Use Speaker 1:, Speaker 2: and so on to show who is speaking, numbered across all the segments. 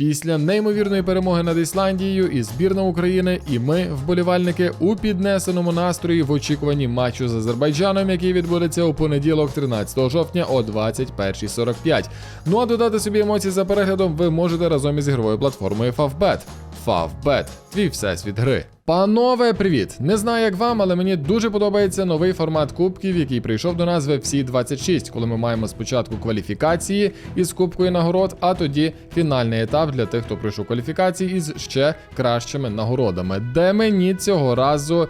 Speaker 1: Після неймовірної перемоги над Ісландією і збірна України, і ми, вболівальники, у піднесеному настрої в очікуванні матчу з Азербайджаном, який відбудеться у понеділок, 13 жовтня о 21.45. Ну а додати собі емоції за переглядом ви можете разом із ігровою платформою Favbet. Favbet – твій всесвіт гри. Панове, привіт! Не знаю, як вам, але мені дуже подобається новий формат кубків, який прийшов до нас в FC 26, коли ми маємо спочатку кваліфікації із кубкою нагород, а тоді фінальний етап для тих, хто пройшов кваліфікації із ще кращими нагородами, де мені цього разу.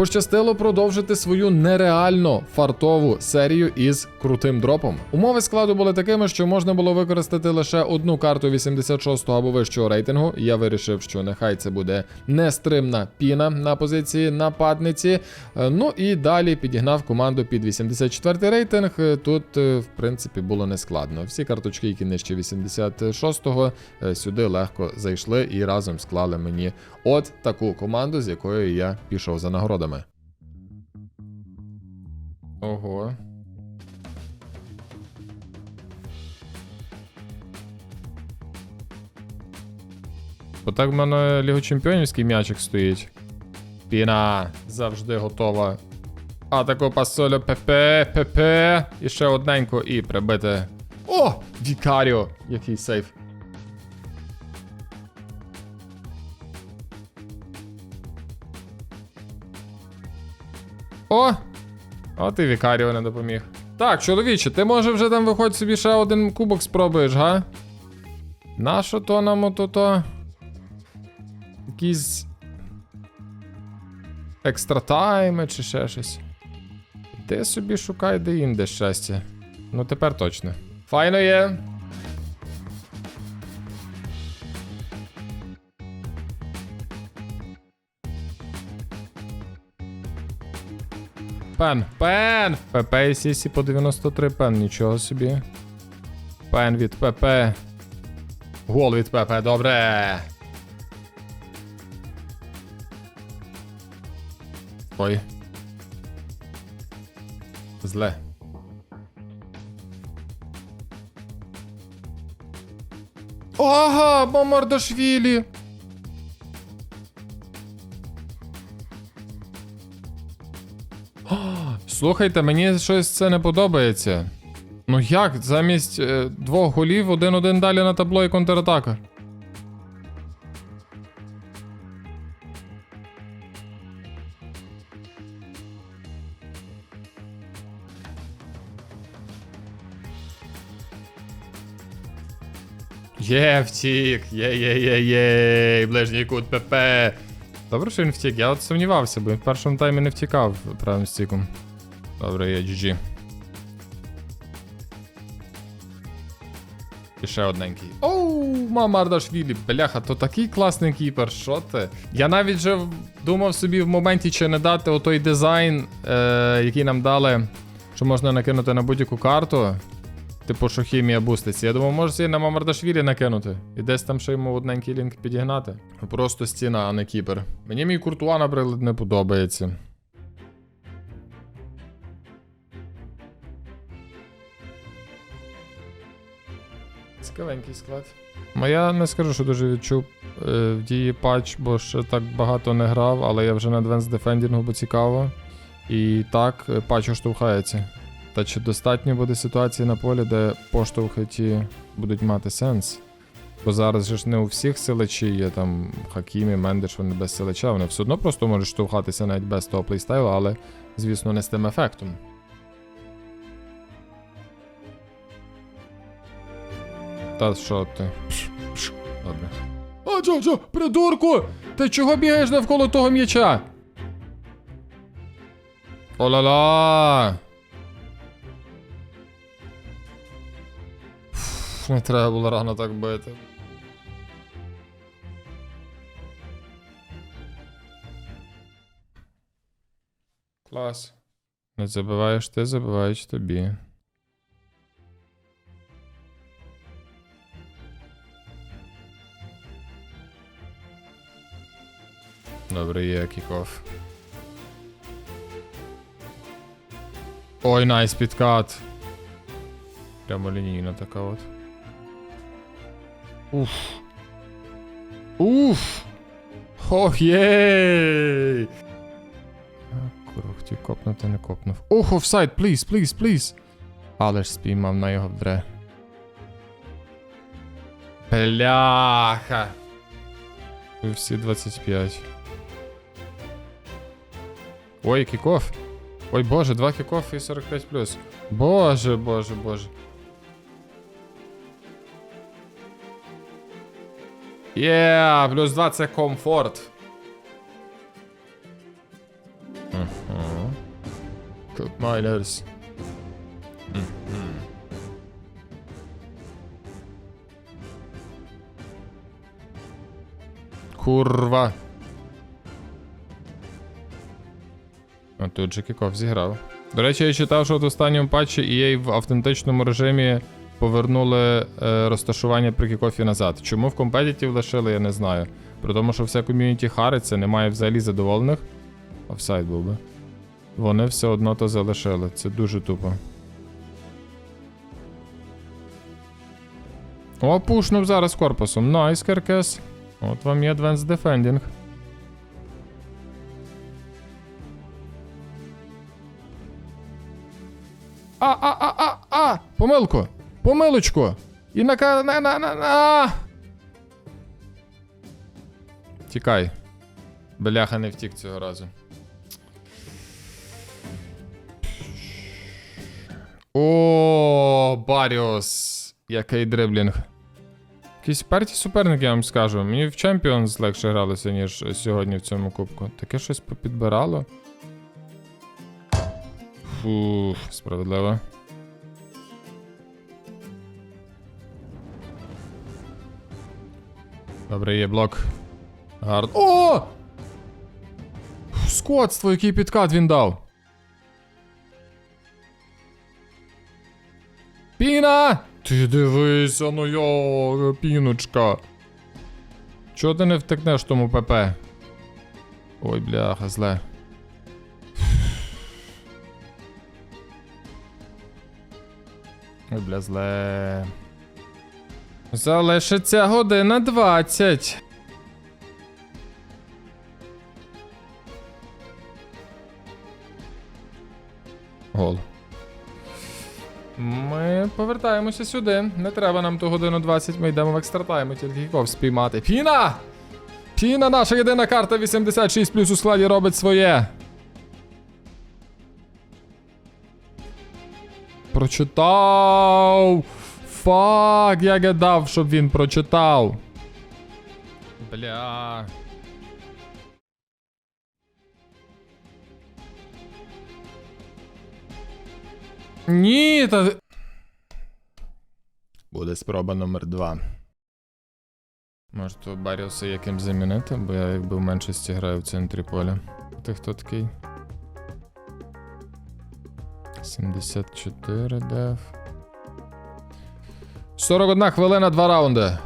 Speaker 1: Пощастило продовжити свою нереально фартову серію із крутим дропом. Умови складу були такими, що можна було використати лише одну карту 86 або вищого рейтингу. Я вирішив, що нехай це буде нестримна піна на позиції нападниці. Е, Ну і далі підігнав команду під 84 рейтинг. Е, Тут, е, в принципі, було нескладно. Всі карточки, які нижче 86-го, е, сюди легко зайшли і разом склали мені от таку команду, з якою я пішов за нагородами. Ого. Бо так в мене Ліго Чемпіонівський м'ячик стоїть. Піна завжди готова. А тако пасолю ПП, ПП. І ще одненько і прибити. О! Вікаріо! Який сейф. О! От і Вікаріо не допоміг. Так, чоловіче, ти може вже там виходь собі ще один кубок спробуєш, га? Нащо то нам ото-то? Якісь. Екстра тайми чи ще щось. Ти собі шукай де інде щастя. Ну тепер точно. Файно є. Пен, пен! ПП і сісі по 93 пен, нічого собі. Пен від ПП. Гол від ПП, добре. Ой. Зле. Ага, Мамардашвілі. Слухайте, мені щось це не подобається. Ну як, замість е, двох голів один-один далі на табло і контратака. Є, втік, є, є, є, є, ближній кут ПП. Добре, що він втік, я от сумнівався, бо він в першому таймі не втікав правим стіком. Добре, є GG. І ще одненький. Оу, Мамардашвілі, бляха, то такий класний кіпер, що ти? Я навіть вже думав собі в моменті, чи не дати отой дизайн, е, який нам дали, що можна накинути на будь-яку карту. Типу, що хімія буститься. Я думав, може на Мамардашвілі накинути. І десь там ще йому одненький лінк підігнати. Просто стіна, а не кіпер. Мені мій куртуа, наприклад, не подобається. Цікавенький склад. Я не скажу, що дуже відчув е, в дії патч, бо ще так багато не грав, але я вже на Advanced Defending, бо цікаво. І так, е, патч оштовхається. Та чи достатньо буде ситуації на полі, де поштовхи ті будуть мати сенс? Бо зараз ж не у всіх силачі є там Хакімі, Мендеш, вони без силача, вони все одно просто можуть штовхатися навіть без того плейстайлу, але, звісно, не з тим ефектом. Та що ти? Пш, пш. Добре. А чо, чо, придурку! Ти чого бігаєш навколо того м'яча? О-ла-ла! Не треба було рано так бити. Клас. Не забиваєш ти, забивають тобі. Добре, є кікоф. Ой, найс підкат. Прямо лінійна така от. Уф. Уф! Ох, єй! Курва, хотів копнути, не копнув. Ох, офсайд, пліз, пліз, пліз. Але ж спіймав на його вдре. Бляха. Всі 25. Ой, кікоф. Ой, боже, два кікофи і 45 плюс. Боже, боже, боже. Є, плюс 2 це комфорт. Cook miners. Мгм. Курва. А тут же кіков зіграв. До речі, я читав, що в останньому патчі EA в автентичному режимі повернули е, розташування при кікофі назад. Чому в компетітів лишили, я не знаю. При тому, що все ком'юніті хариться, немає взагалі задоволених. Офсайд був би. Вони все одно то залишили. Це дуже тупо. О, пушнув зараз корпусом. Найс, Керкес. От вам і Advanced Defending. А, а, а, а, а! Помилку! Помилочку! І на на на на на. Тікай. Бляха не втік цього разу. О, Баріус. Який дриблінг. Якісь перті суперники, я вам скажу. Мені в Champions легше гралося, ніж сьогодні в цьому кубку. Таке щось попідбирало. Фух, справедливо. Добре, є блок. Гард. О! Скотство, який підкат він дав. Піна! Ти дивися, ну йо, піночка. Чого ти не втекнеш тому ПП? Ой, бляха, зле. Бля, зле. Залишиться година 20. Гол. Ми повертаємося сюди. Не треба нам ту годину 20, ми йдемо в екстратайм, тільки кіков спіймати. Піна! Піна, наша єдина карта 86 плюс у складі робить своє. Прочитав. Фак, я гадав, щоб він прочитав. Бля. Ні, та. Буде спроба номер два. Може, то Баріуса яким замінити, бо я якби в меншості граю в центрі поля. Ти хто такий? 74 деф. 41 хвилина, 2 раунди.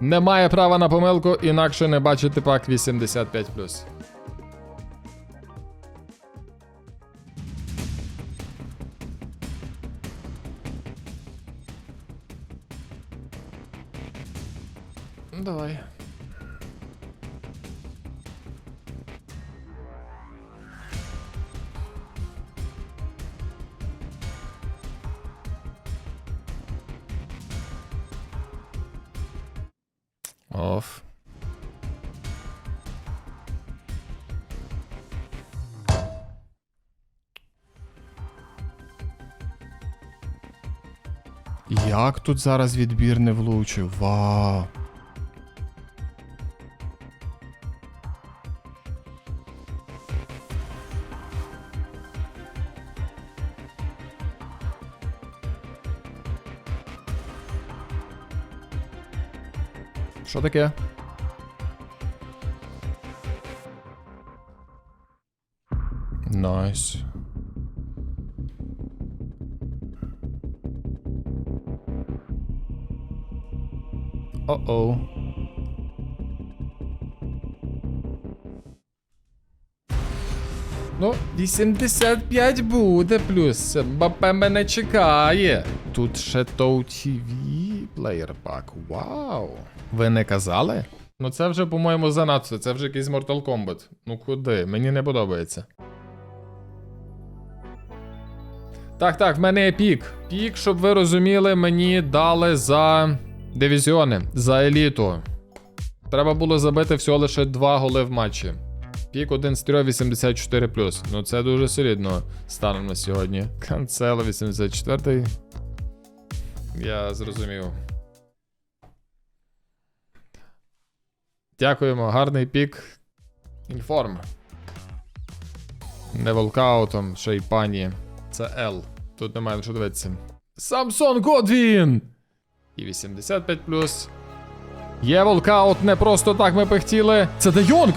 Speaker 1: Немає права на помилку, інакше не бачити пак 85. Ну, Давай. Оф. Як тут зараз відбір не влучив? Вау. Що таке? Найс. О-оу. Ну, 85 буде плюс. Мбапе мене чекає. Тут ще Тоу TV плеєр пак. Вау. Ви не казали? Ну це вже, по-моєму, занадто. Це вже якийсь Mortal Kombat. Ну куди? Мені не подобається. Так, так, в мене є пік. Пік, щоб ви розуміли, мені дали за дивізіони, за еліту. Треба було забити всього лише 2 голи в матчі. Пік 1 з 3 84 Ну це дуже солідно станом на сьогодні. Канцело 84. Я зрозумів. Дякуємо, гарний пік. Інформ. Не волкаутом, ще й пані. Це L. Тут немає що дивитися. Самсон Годвін! І 85 Є волкаут, не просто так ми пихтіли. Це Де Йонг!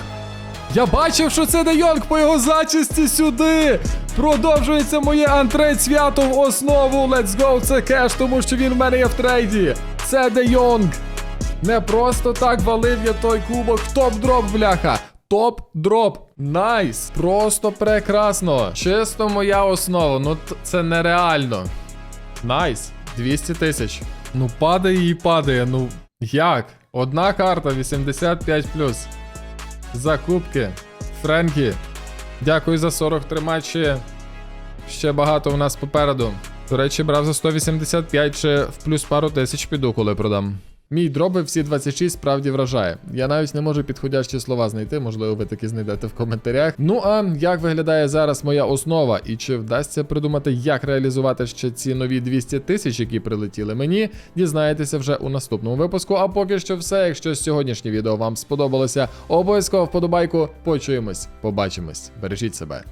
Speaker 1: Я бачив, що це Де Йонг по його зачисті сюди! Продовжується моє антрейд свято в основу. Let's go, це кеш, тому що він в мене є в трейді. Це Де Йонг! Не просто так валив я той кубок. Топ-дроп, бляха. Топ-дроп. Найс. Просто прекрасно. Чисто моя основа. Ну це нереально. Найс. 200 тисяч. Ну падає і падає. Ну як? Одна карта 85 Закупки. Френкі. Дякую за 43 матчі. Ще багато у нас попереду. До речі, брав за 185 ще в плюс пару тисяч піду, коли продам. Мій дроби всі 26 справді вражає. Я навіть не можу підходящі слова знайти, можливо, ви такі знайдете в коментарях. Ну а як виглядає зараз моя основа, і чи вдасться придумати, як реалізувати ще ці нові 200 тисяч, які прилетіли мені, дізнаєтеся вже у наступному випуску. А поки що все. Якщо сьогоднішнє відео вам сподобалося, обов'язково вподобайку. Почуємось, побачимось. Бережіть себе.